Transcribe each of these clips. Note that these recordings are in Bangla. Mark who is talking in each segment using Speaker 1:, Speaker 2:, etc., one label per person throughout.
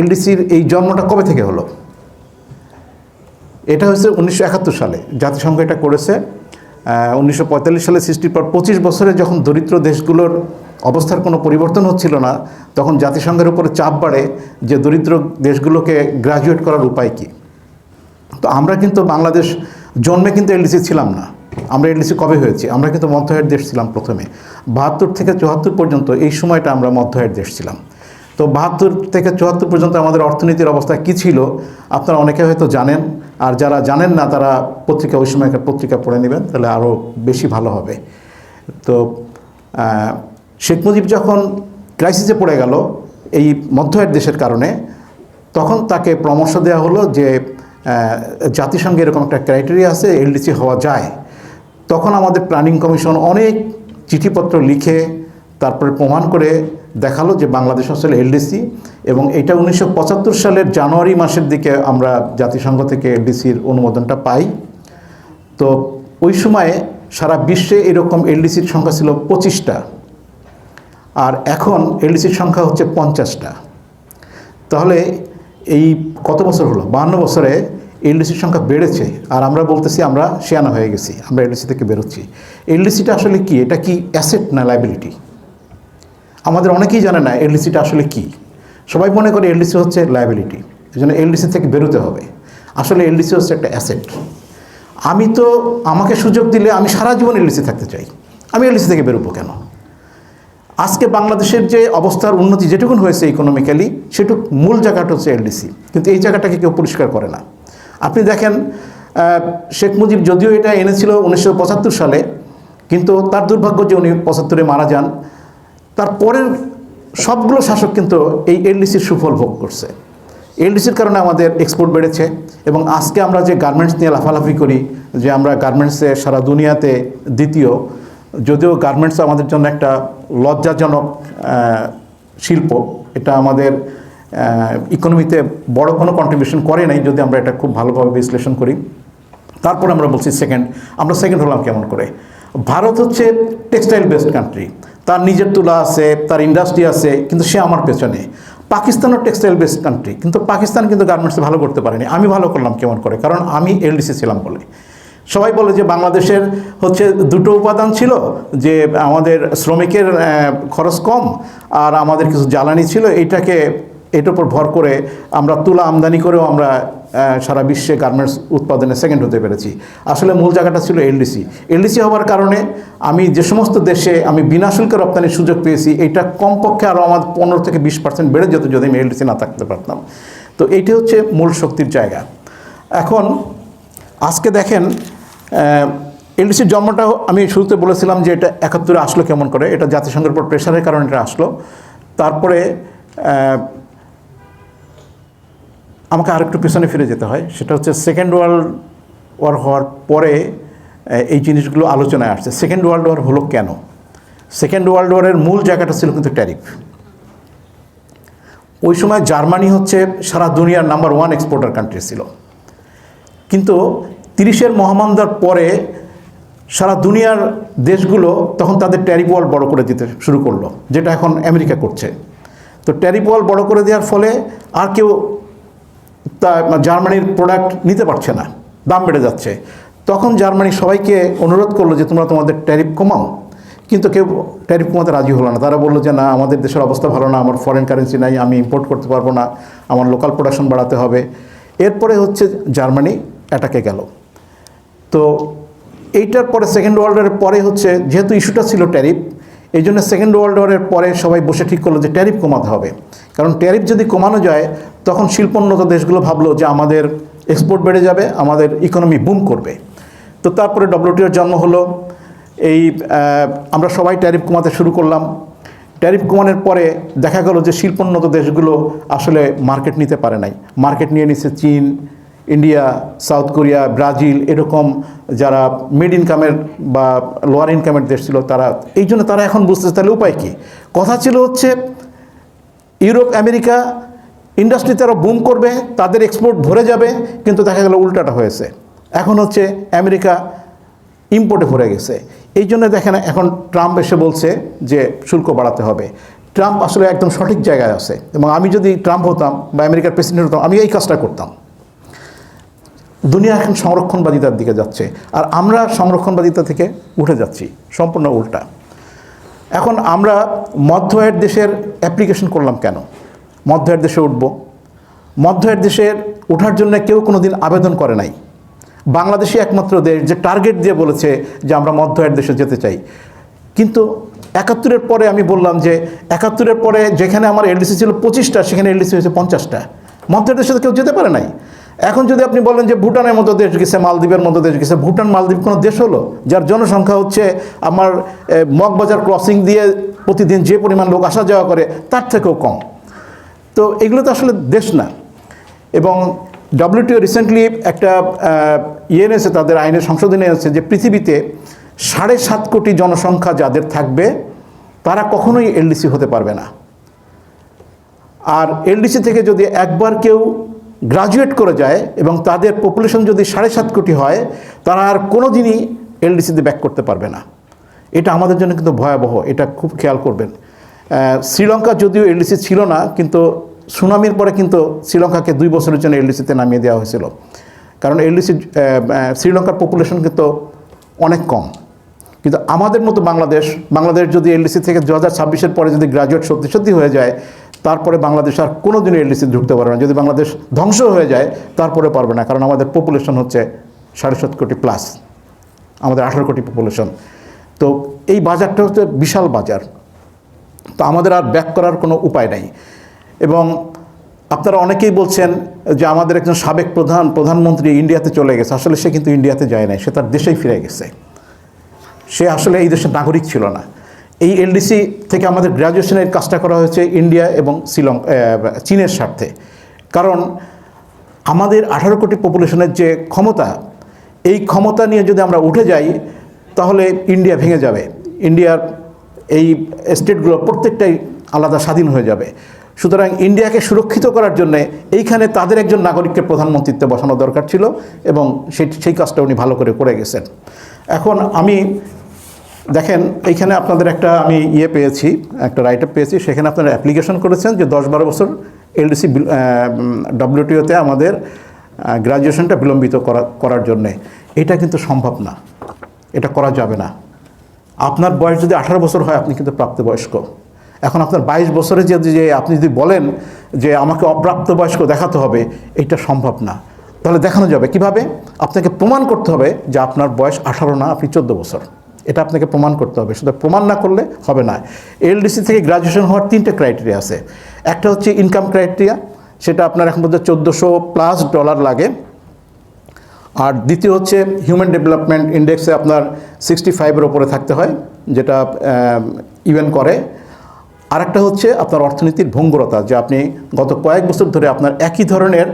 Speaker 1: এলডিসির এই জন্মটা কবে থেকে হলো? এটা হচ্ছে উনিশশো সালে। জাতিসংঘ এটা করেছে। উনিশশো পঁয়তাল্লিশ সালে সৃষ্টির পর পঁচিশ বছরে যখন দরিদ্র দেশগুলোর অবস্থার কোনো পরিবর্তন হচ্ছিল না, তখন জাতিসংঘের উপরে চাপ বাড়ে যে দরিদ্র দেশগুলোকে গ্রাজুয়েট করার উপায় কী। তো আমরা কিন্তু বাংলাদেশ জন্মে কিন্তু এলডিসি ছিলাম না। আমরা এলডিসি কবে হয়েছি? আমরা কিন্তু মধ্য দেশ ছিলাম প্রথমে। বাহাত্তর থেকে চুয়াত্তর পর্যন্ত এই সময়টা আমরা মধ্য দেশ ছিলাম। তো বাহাত্তর থেকে চুয়াত্তর পর্যন্ত আমাদের অর্থনীতির অবস্থা কী ছিল, আপনারা অনেকে হয়তো জানেন, আর যারা জানেন না, তারা পত্রিকা, ওই সময়কার পত্রিকা পড়ে নেবেন, তাহলে আরও বেশি ভালো হবে। তো শেখ মুজিব যখন ক্রাইসিসে পড়ে গেল, এই মধ্য দেশের কারণে, তখন তাকে পরামর্শ দেওয়া হলো যে জাতিসংঘে এরকম একটা ক্রাইটেরিয়া আছে, এলডিসি হওয়া যায়। তখন আমাদের প্ল্যানিং কমিশন অনেক চিঠিপত্র লিখে তারপরে প্রমাণ করে দেখাল যে বাংলাদেশ আসলে এলডিসি এবং এটা উনিশশো পঁচাত্তর সালের জানুয়ারি মাসের দিকে আমরা জাতিসংঘ থেকে এলডিসির অনুমোদনটা পাই। তো ওই সময়ে সারা বিশ্বে এরকম এলডিসির সংখ্যা ছিল পঁচিশটা আর এখন এলডিসির সংখ্যা হচ্ছে পঞ্চাশটা। তাহলে এই কত বছর হলো? বাহান্ন বছরে এলডিসির সংখ্যা বেড়েছে আর আমরা বলতেছি আমরা শেয়ানা হয়ে গেছি, আমরা এলডিসি থেকে বেরোচ্ছি। এলডিসিটা আসলে কি? এটা কি অ্যাসেট না লাইবিলিটি আমাদের অনেকেই জানে না এলডিসিটা আসলে কি। সবাই মনে করে এলডিসি হচ্ছে লাইবিলিটি এই জন্য এলডিসি থেকে বেরোতে হবে। আসলে এলডিসি হচ্ছে একটা অ্যাসেট আমি তো আমাকে সুযোগ দিলে আমি সারা জীবন এলডিসি থাকতে চাই। আমি এলডিসি থেকে বেরোবো কেন? আজকে বাংলাদেশের যে অবস্থার উন্নতি যেটুকুন হয়েছে ইকোনমিক্যালি সেটুক মূল জায়গাটা হচ্ছে এলডিসি। কিন্তু এই জায়গাটাকে কেউ পরিষ্কার করে না। আপনি দেখেন শেখ মুজিব যদিও এটা এনেছিল উনিশশো পঁচাত্তর সালে, কিন্তু তার দুর্ভাগ্য যে উনি পঁচাত্তরে মারা যান তারপরের সবগুলো শাসক কিন্তু এই এলডিসির সুফল ভোগ করছে। এলডিসির কারণে আমাদের এক্সপোর্ট বেড়েছে এবং আজকে আমরা যে গার্মেন্টস নিয়ে লাফালাফি করি, যে আমরা গার্মেন্টসে সারা দুনিয়াতে দ্বিতীয়, যদিও গার্মেন্টস আমাদের জন্য একটা লজ্জাজনক শিল্প, এটা আমাদের ইকোনমিতে বড় কোনো কন্ট্রিবিউশন করে নাই, যদি আমরা এটা খুব ভালোভাবে বিশ্লেষণ করি। তারপর আমরা বলছি সেকেন্ড আমরা সেকেন্ড হলাম কেমন করে? ভারত হচ্ছে টেক্সটাইল বেসড কান্ট্রি তার নিজের তুলা আছে, তার ইন্ডাস্ট্রি আছে, কিন্তু সে আমার পেছনে। পাকিস্তানও টেক্সটাইল বেসড কান্ট্রি কিন্তু পাকিস্তান কিন্তু গার্মেন্টসে ভালো করতে পারেনি। আমি ভালো করলাম কেমন করে? কারণ আমি এলডিসি ছিলাম বলে। সবাই বলে যে বাংলাদেশের হচ্ছে দুটো উপাদান ছিল, যে আমাদের শ্রমিকের খরচ কম আর আমাদের কিছু জ্বালানি ছিল, এইটাকে এটার উপর ভর করে আমরা তুলা আমদানি করেও আমরা সারা বিশ্বে গার্মেন্টস উৎপাদনে সেকেন্ড হতে পেরেছি। আসলে মূল জায়গাটা ছিল এলডিসি এলডিসি হওয়ার কারণে আমি যে সমস্ত দেশে আমি বিনা শুল্কে রপ্তানির সুযোগ পেয়েছি, এটা কমপক্ষে আরও আমার পনেরো থেকে বিশ পার্সেন্ট বেড়ে যেত যদি আমি এলডিসি না থাকতে পারতাম। তো এইটি হচ্ছে মূল শক্তির জায়গা। এখন, আজকে দেখেন এলডিসির জন্মটা আমি শুরুতে বলেছিলাম যে এটা একাত্তরে আসলো কেমন করে, এটা জাতিসংঘের উপর প্রেশারের কারণে এটা আসলো। তারপরে আমাকে আরেকটু পেছনে ফিরে যেতে হয়। সেটা হচ্ছে সেকেন্ড ওয়ার্ল্ড ওয়ার হওয়ার পরে এই জিনিসগুলো আলোচনায় আসছে। সেকেন্ড ওয়ার্ল্ড ওয়ার হলো কেন? সেকেন্ড ওয়ার্ল্ড ওয়ারের মূল জায়গাটা ছিল কিন্তু ট্যারিফ। ওই সময় জার্মানি হচ্ছে সারা দুনিয়ার নাম্বার ওয়ান এক্সপোর্টার কান্ট্রি ছিল। কিন্তু তিরিশের মহামান্দার পরে সারা দুনিয়ার দেশগুলো তখন তাদের ট্যারিফ ওয়াল বড় করে দিতে শুরু করল, যেটা এখন আমেরিকা করছে। তো ট্যারিফ ওয়াল বড় করে দেওয়ার ফলে আর কেউ তা জার্মানির প্রোডাক্ট নিতে পারছে না, দাম বেড়ে যাচ্ছে। তখন জার্মানি সবাইকে অনুরোধ করল যে, তোমরা তোমাদের ট্যারিফ কমাও। কিন্তু কেউ ট্যারিফ কমাতে রাজি হলো না। তারা বলল যে, না, আমাদের দেশের অবস্থা ভালো না, আমার ফরেন কারেন্সি নাই, আমি ইম্পোর্ট করতে পারব না, আমার লোকাল প্রোডাকশন বাড়াতে হবে। এরপরে হচ্ছে জার্মানি অ্যাটাকে গেল। তো, এইটার পরে সেকেন্ড ওয়ার্ল্ডের পরে হচ্ছে, যেহেতু ইস্যুটা ছিল ট্যারিফ এই জন্য সেকেন্ড ওয়ার্ল্ড ওয়ারের পরে সবাই বসে ঠিক করল যে ট্যারিফ কমাতে হবে। কারণ ট্যারিফ যদি কমানো যায়, তখন শিল্পোন্নত দেশগুলো ভাবলো যে আমাদের এক্সপোর্ট বেড়ে যাবে, আমাদের ইকোনমি বুম করবে। তো তারপরে ডব্লিউটিওর জন্ম হলো। এই আমরা সবাই ট্যারিফ কমাতে শুরু করলাম। ট্যারিফ কমানোর পরে দেখা গেল যে শিল্পোন্নত দেশগুলো আসলে মার্কেট নিতে পারে নাই। মার্কেট নিয়ে নিচ্ছে চীন ইন্ডিয়া, সাউথ কোরিয়া, ব্রাজিল এরকম যারা মিড ইনকামের বা লোয়ার ইনকামের দেশ ছিল, তারা এই জন্য তারা এখন বুঝতেছে, তাহলে উপায় কী? কথা ছিল হচ্ছে ইউরোপ, আমেরিকা ইন্ডাস্ট্রিতে আরও বুম করবে, তাদের এক্সপোর্ট ভরে যাবে, কিন্তু দেখা গেল উল্টাটা হয়েছে। এখন হচ্ছে আমেরিকা ইম্পোর্টে ভরে গেছে। এই জন্য দেখেন এখন ট্রাম্প এসে বলছে যে শুল্ক বাড়াতে হবে। ট্রাম্প আসলে একদম সঠিক জায়গায় আছে। এবং আমি যদি ট্রাম্প হতাম বা আমেরিকার প্রেসিডেন্ট হতাম, আমি এই কাজটা করতাম। দুনিয়া এখন সংরক্ষণবাদিতার দিকে যাচ্ছে। আর আমরা সংরক্ষণবাদিতা থেকে উঠে যাচ্ছি, সম্পূর্ণ উল্টা। এখন আমরা মধ্য আয়ের দেশের অ্যাপ্লিকেশন করলাম কেন? মধ্য আয়ের দেশে উঠব। মধ্য আয়ের দেশের ওঠার জন্য কেউ কোনো দিন আবেদন করে নাই। বাংলাদেশই একমাত্র দেশ যে টার্গেট দিয়ে বলেছে যে আমরা মধ্য আয়ের দেশে যেতে চাই। কিন্তু একাত্তরের পরে আমি বললাম যে একাত্তরের পরে যেখানে আমার এলডিসি ছিল পঁচিশটা, সেখানে এলডিসি হয়েছে পঞ্চাশটা। মধ্য আয়ের দেশে তো কেউ যেতে পারে নাই। এখন যদি আপনি বলেন যে ভুটানের মতো দেশ গেছে, মালদ্বীপের মতো দেশ গেছে, ভুটান, মালদ্বীপ কোনো দেশ হলো? যার জনসংখ্যা হচ্ছে আমার মগবাজার ক্রসিং দিয়ে প্রতিদিন যে পরিমাণ লোক আসা যাওয়া করে, তার থেকেও কম। তো এগুলো তো আসলে দেশ না। এবং ডব্লিউটিও রিসেন্টলি একটা ইয়ে এনেছে, তাদের আইনের সংশোধনী এনেছে যে পৃথিবীতে সাড়ে সাত কোটি জনসংখ্যা যাদের থাকবে, তারা কখনোই এলডিসি হতে পারবে না। আর এলডিসি থেকে যদি একবার কেউ গ্রাজুয়েট করে যায় এবং তাদের পপুলেশন যদি সাড়ে সাত কোটি হয়, তারা আর কোনো দিনই এলডিসিতে ব্যাক করতে পারবে না। এটা আমাদের জন্য কিন্তু ভয়াবহ, এটা খুব খেয়াল করবেন। শ্রীলঙ্কা যদিও এলডিসি ছিল না, কিন্তু সুনামির পরে কিন্তু শ্রীলঙ্কাকে দুই বছরের জন্য এলডিসিতে নামিয়ে দেওয়া হয়েছিল। কারণ এলডিসি শ্রীলঙ্কার পপুলেশন কিন্তু অনেক কম। কিন্তু আমাদের মতো বাংলাদেশ বাংলাদেশ যদি এলডিসি থেকে দু হাজার ছাব্বিশের পরে যদি গ্রাজুয়েট সত্যি সত্যি হয়ে যায় তারপরে বাংলাদেশ আর কোনো দিনও এলডিসি ঢুকতে পারবে না। যদি বাংলাদেশ ধ্বংস হয়ে যায়, তারপরে পারবে না, কারণ আমাদের পপুলেশন হচ্ছে সাড়ে সাত কোটি প্লাস আমাদের আঠারো কোটি পপুলেশন তো এই বাজারটা হচ্ছে বিশাল বাজার। তো আমাদের আর ব্যাক করার কোনো উপায় নাই। এবং আপনারা অনেকেই বলছেন যে আমাদের একজন সাবেক প্রধান, প্রধানমন্ত্রী ইন্ডিয়াতে চলে গেছে। আসলে সে কিন্তু ইন্ডিয়াতে যায় নাই, সে তার দেশেই ফিরে গেছে। সে আসলে এই দেশের নাগরিক ছিল না। এই এলডিসি থেকে আমাদের গ্র্যাজুয়েশনের কাজটা করা হয়েছে ইন্ডিয়া এবং শ্রীলঙ্কা চীনের স্বার্থে। কারণ আমাদের আঠারো কোটি পপুলেশনের যে ক্ষমতা, এই ক্ষমতা নিয়ে যদি আমরা উঠে যাই, তাহলে ইন্ডিয়া ভেঙে যাবে। ইন্ডিয়ার এই স্টেটগুলো প্রত্যেকটাই আলাদা স্বাধীন হয়ে যাবে। সুতরাং ইন্ডিয়াকে সুরক্ষিত করার জন্য এইখানে তাদের একজন নাগরিককে প্রধানমন্ত্রীত্বে বসানো দরকার ছিল এবং সেই সেই কাজটা উনি ভালো করে করে গেছেন। এখন আমি দেখেন এইখানে আপনাদের একটা আমি ইয়ে পেয়েছি, একটা রাইট আপ পেয়েছি। সেখানে আপনারা অ্যাপ্লিকেশন করেছেন যে দশ বারো বছর এলডিসি ডব্লিউটিওতে আমাদের গ্রাজুয়েশনটা বিলম্বিত করা, করার জন্যে। এটা কিন্তু সম্ভব না। এটা করা যাবে না। আপনার বয়স যদি আঠারো বছর হয়, আপনি কিন্তু প্রাপ্তবয়স্ক। এখন আপনার বাইশ বছরে যদি যে আপনি যদি বলেন যে আমাকে অপ্রাপ্তবয়স্ক দেখাতে হবে, এটা সম্ভব না। তাহলে দেখানো যাবে। কীভাবে? আপনাকে প্রমাণ করতে হবে যে আপনার বয়স আঠারো না, আপনি চোদ্দ বছর। এটা আপনাকে প্রমাণ করতে হবে। শুধু প্রমাণ না করলে হবে না। এলডিসি থেকে গ্রাজুয়েশন হওয়ার তিনটে ক্রাইটেরিয়া আছে। একটা হচ্ছে ইনকাম ক্রাইটেরিয়া সেটা আপনার এখন মধ্যে চোদ্দোশো প্লাস ডলার লাগে। আর দ্বিতীয় হচ্ছে হিউম্যান ডেভেলপমেন্ট ইন্ডেক্সে আপনার সিক্সটি ফাইভের ওপরে থাকতে হয়, যেটা ইভেন করে। আরেকটা হচ্ছে আপনার অর্থনীতির ভঙ্গুরতা, যে আপনি গত কয়েক বছর ধরে আপনার একই ধরনের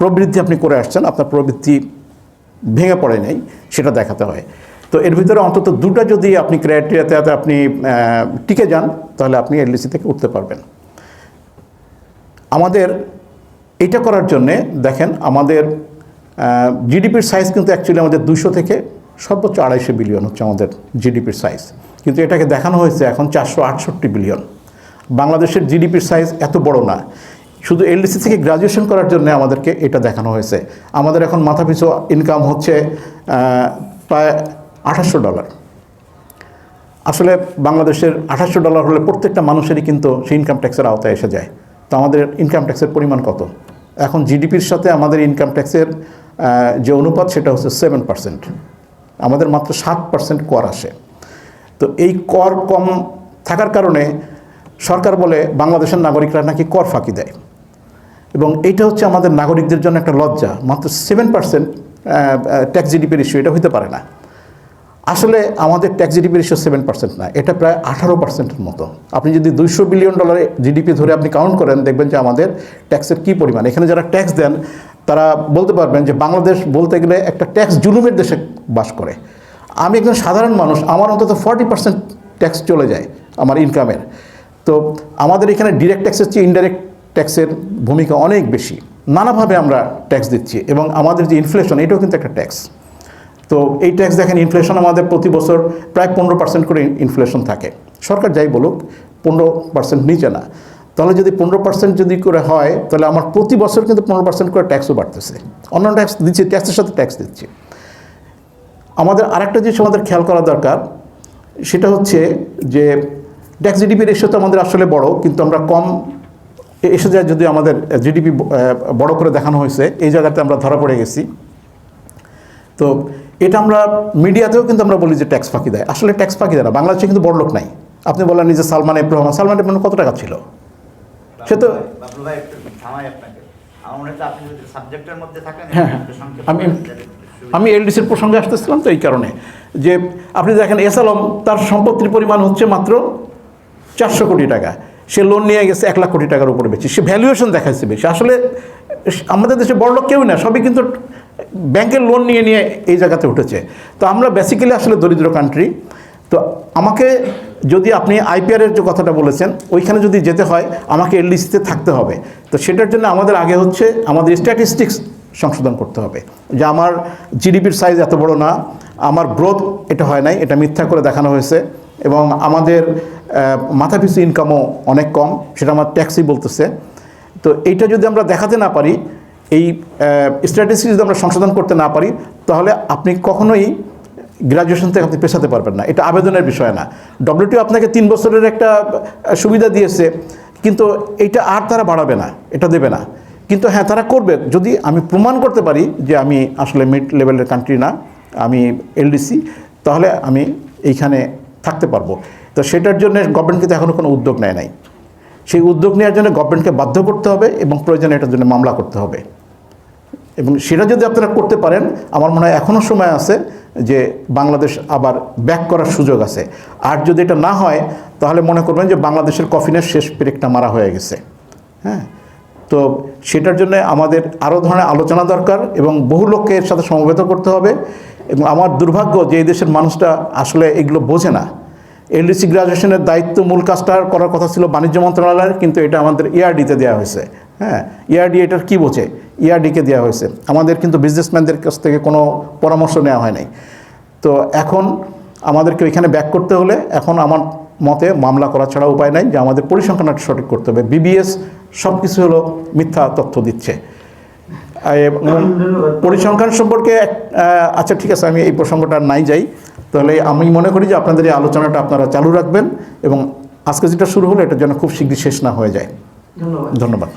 Speaker 1: প্রবৃদ্ধি আপনি করে আসছেন। আপনার প্রবৃদ্ধি ভেঙে পড়ে নেই, সেটা দেখাতে হয়। তো এর ভিতরে অন্তত দুটো যদি আপনি ক্রাইটেরিয়াতে আপনি টিকে যান, তাহলে আপনি এলডিসি থেকে উঠতে পারবেন। আমাদের এটা করার জন্যে দেখেন আমাদের জিডিপির সাইজ কিন্তু অ্যাকচুয়ালি আমাদের দুশো থেকে সর্বোচ্চ আড়াইশো বিলিয়ন হচ্ছে আমাদের জিডিপির সাইজ কিন্তু এটাকে দেখানো হয়েছে এখন চারশো আটষট্টি বিলিয়ন বাংলাদেশের জিডিপির সাইজ এত বড় না। শুধু এলডিসি থেকে গ্রাজুয়েশন করার জন্য আমাদেরকে এটা দেখানো হয়েছে। আমাদের এখন মাথাপিছু ইনকাম হচ্ছে প্রায় আঠাশশো ডলার আসলে বাংলাদেশের আঠাশশো ডলার হলে প্রত্যেকটা মানুষেরই কিন্তু সেই ইনকাম ট্যাক্সের আওতায় এসে যায়। তো আমাদের ইনকাম ট্যাক্সের পরিমাণ কত? এখন জিডিপির সাথে আমাদের ইনকাম ট্যাক্সের যে অনুপাত সেটা হচ্ছে সেভেন পার্সেন্ট আমাদের মাত্র সাত পার্সেন্ট কর আসে। তো এই কর কম থাকার কারণে সরকার বলে বাংলাদেশের নাগরিকরা নাকি কর ফাঁকি দেয়। এবং এইটা হচ্ছে আমাদের নাগরিকদের জন্য একটা লজ্জা। মাত্র সেভেন পার্সেন্ট ট্যাক্স জিডিপির ইস্যু এটা হতে পারে না। আসলে আমাদের ট্যাক্স জিডিপির ইস্যু সেভেন পার্সেন্ট না, এটা প্রায় আঠারো পার্সেন্টের মতো। আপনি যদি দুইশো বিলিয়ন ডলার জিডিপি ধরে আপনি কাউন্ট করেন, দেখবেন যে আমাদের ট্যাক্সের কী পরিমাণ। এখানে যারা ট্যাক্স দেন, তারা বলতে পারবেন যে বাংলাদেশ বলতে গেলে একটা ট্যাক্স জুলুমের দেশে বাস করে। আমি একজন সাধারণ মানুষ, আমার অন্তত ফর্টি পার্সেন্ট ট্যাক্স চলে যায় আমার ইনকামের তো আমাদের এখানে ডিরেক্ট ট্যাক্সের চেয়ে ইনডাইরেক্ট ট্যাক্সের ভূমিকা অনেক বেশি। নানাভাবে আমরা ট্যাক্স দিচ্ছি এবং আমাদের যে ইনফ্লেশন এটাও কিন্তু একটা ট্যাক্স। তো এই ট্যাক্স দেখেন ইনফ্লেশন আমাদের প্রতি বছর প্রায় পনেরো পার্সেন্ট করে ইনফ্লেশন থাকে। সরকার যাই বলুক, পনেরো পার্সেন্ট নিচে না। তাহলে যদি পনেরো পার্সেন্ট যদি করে হয়, তাহলে আমার প্রতি বছর কিন্তু পনেরো পার্সেন্ট করে ট্যাক্সও বাড়তেছে। অন্য ট্যাক্স দিচ্ছি, ট্যাক্সের সাথে ট্যাক্স দিচ্ছি। আমাদের আরেকটা জিনিস আমাদের খেয়াল করা দরকার, সেটা হচ্ছে যে ট্যাক্স জিডিপি রেশিও তো আমাদের আসলে বড়, কিন্তু আমরা কম এসে যায় যদি আমাদের জিডিপি বড় করে দেখানো হয়েছে এই জায়গাতে আমরা ধরা পড়ে গেছি। তো এটা আমরা মিডিয়াতেও কিন্তু আমরা বলি যে ট্যাক্স ফাঁকি দেয়। আসলে ট্যাক্স ফাঁকি দেয় না বাংলাদেশে কিন্তু বড় লোক নাই। আপনি বললেন যে সালমান এফ রহমান সালমান এফ কত টাকা ছিল? সে তো- হ্যাঁ, হ্যাঁ। আমি আমি এলডিসির প্রসঙ্গে আসতেছিলাম তো এই কারণে। যে আপনি দেখেন এস আলম তার সম্পত্তির পরিমাণ হচ্ছে মাত্র চারশো কোটি টাকা। সে লোন নিয়ে গেছে এক লাখ কোটি টাকার উপরে বেশি। সে ভ্যালুয়েশন দেখাচ্ছে বেশি। আসলে আমাদের দেশে বড় লোক কেউ না, সবই কিন্তু ব্যাংকের লোন নিয়ে নিয়ে এই জায়গাতে উঠেছে। তো আমরা বেসিক্যালি আসলে দরিদ্র কান্ট্রি তো আমাকে যদি আপনি আইপিআরের যে কথাটা বলেছেন, ওইখানে যদি যেতে হয়, আমাকে এলডিসিতে থাকতে হবে। তো সেটার জন্য আমাদের আগে হচ্ছে আমাদের স্ট্যাটিস্টিক্স সংশোধন করতে হবে। যে আমার জিডিপির সাইজ এত বড় না, আমার গ্রোথ এটা হয় নাই, এটা মিথ্যা করে দেখানো হয়েছে। এবং আমাদের মাথাপিছু ইনকামও অনেক কম, সেটা আমার ট্যাক্সি বলতেছে। তো এইটা যদি আমরা দেখাতে না পারি, এই স্ট্র্যাটেজি যদি আমরা সংশোধন করতে না পারি, তাহলে আপনি কখনোই গ্রাজুয়েশন থেকে আপনি পেশাতে পারবেন না। এটা আবেদনের বিষয় না। ডব্লিউটিও আপনাকে তিন বছরের একটা সুবিধা দিয়েছে, কিন্তু এটা আর তারা বাড়াবে না, এটা দেবে না। কিন্তু হ্যাঁ তারা করবে। যদি আমি প্রমাণ করতে পারি যে আমি আসলে মিড লেভেলের কান্ট্রি না, আমি এলডিসি তাহলে আমি এইখানে থাকতে পারব। তো সেটার জন্য গভর্নমেন্ট কিন্তু এখনও কোনো উদ্যোগ নেয় নাই। সেই উদ্যোগ নেওয়ার জন্য গভর্নমেন্টকে বাধ্য করতে হবে এবং প্রয়োজনে এটার জন্য মামলা করতে হবে। এবং সেটা যদি আপনারা করতে পারেন, আমার মনে হয় এখনও সময় আছে যে বাংলাদেশ আবার ব্যাক করার সুযোগ আছে। আর যদি এটা না হয়, তাহলে মনে করবেন যে বাংলাদেশের কফিনের শেষ পেরেকটা মারা হয়ে গেছে। হ্যাঁ? তো সেটার জন্য আমাদের আরও ধরনের আলোচনা দরকার এবং বহু লোককে এর সাথে সমবেত করতে হবে। এবং আমার দুর্ভাগ্য যে এই দেশের মানুষটা আসলে এগুলো বোঝে না। এলডিসি গ্রাজুয়েশনের দায়িত্ব মূল কাজটা করার কথা ছিল বাণিজ্য মন্ত্রণালয়ের, কিন্তু এটা আমাদের ইআরডিতে দেওয়া হয়েছে। হ্যাঁ ইআরডি এটার কী বোঝে? ইআরডিকে দেওয়া হয়েছে। আমাদের কিন্তু বিজনেসম্যানদের কাছ থেকে কোনো পরামর্শ নেওয়া হয় নাই তো এখন আমাদেরকে ওইখানে ব্যাক করতে হলে এখন আমার মতে মামলা করা ছাড়া উপায় নাই যে আমাদের পরিসংখ্যানটা সঠিক করতে হবে। বিবিএস সব কিছু হলো মিথ্যা তথ্য দিচ্ছে। পরিসংখ্যান সম্পর্কে আচ্ছা ঠিক আছে আমি এই প্রসঙ্গটা নাই যাই। তাহলে আমি মনে করি যে আপনাদের এই আলোচনাটা আপনারা চালু রাখবেন এবং আজকে যেটা শুরু হলো এটার জন্য খুব শীঘ্রই শেষ না হয়ে যায়।
Speaker 2: ধন্যবাদ।
Speaker 1: ধন্যবাদ।